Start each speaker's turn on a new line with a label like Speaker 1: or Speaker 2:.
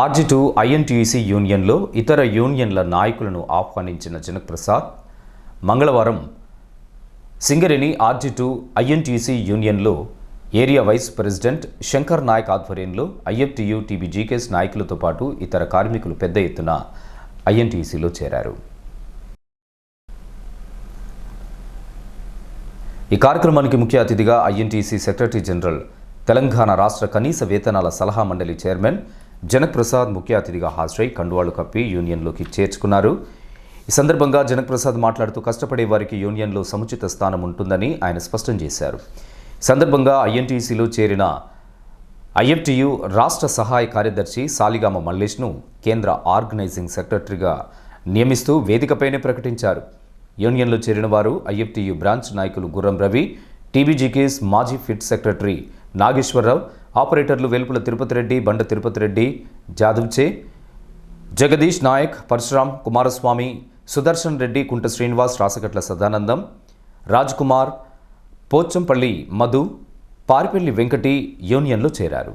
Speaker 1: RG two INTUC యూనియన్లో ఇతర యూనియన్ల నాయకులను ఆహ్వానించిన జనక్ ప్రసాద్ మంగళవారం సింగరేణి ఆర్జీ టూ ఐఎన్టీయూసీ యూనియన్లో area vice president Shankar Naik ఆధ్వర్యంలో ఐఎఫ్టియు టీబీ జీకేఎస్ నాయకులతో పాటు ఇతర కార్మికులు పెద్ద ఎత్తున ఐఎన్టీయూసీలో చేరారు. ఈ కార్యక్రమానికి ముఖ్య అతిథిగా ఐఎన్టీసీ సెక్రటరీ జనరల్ తెలంగాణ రాష్ట్ర కనీస వేతనాల సలహా మండలి చైర్మన్ జనప్రసాద్ ముఖ్య అతిథిగా హాజరై కండువాళ్ళు కప్పి యూనియన్లోకి చేర్చుకున్నారు. ఈ సందర్భంగా జనక్ప్రసాద్ మాట్లాడుతూ కష్టపడే వారికి యూనియన్లో సముచిత స్థానం ఉంటుందని ఆయన స్పష్టం చేశారు. సందర్భంగా ఐఎన్టీసీలో చేరిన ఐఎఫ్టియు రాష్ట్ర సహాయ కార్యదర్శి సాలిగామ మల్లేష్ను కేంద్ర ఆర్గనైజింగ్ సెక్రటరీగా నియమిస్తూ వేదికపైనే ప్రకటించారు. యూనియన్లో చేరిన వారు ఐఎఫ్టియు బ్రాంచ్ నాయకులు గుర్రం రవి టీబీజీకేస్ మాజీ ఫిట్ సెక్రటరీ నాగేశ్వరరావు ఆపరేటర్లు వెలుపుల తిరుపతి రెడ్డి బండ తిరుపతి రెడ్డి జాదవ్చే జగదీష్ నాయక్ పరశురామ్ కుమారస్వామి సుదర్శన్ రెడ్డి కుంట శ్రీనివాస్ రాసగట్ల సదానందం రాజ్ కుమార్ పోచంపల్లి మధు పారిపల్లి వెంకటి యూనియన్లో చేరారు.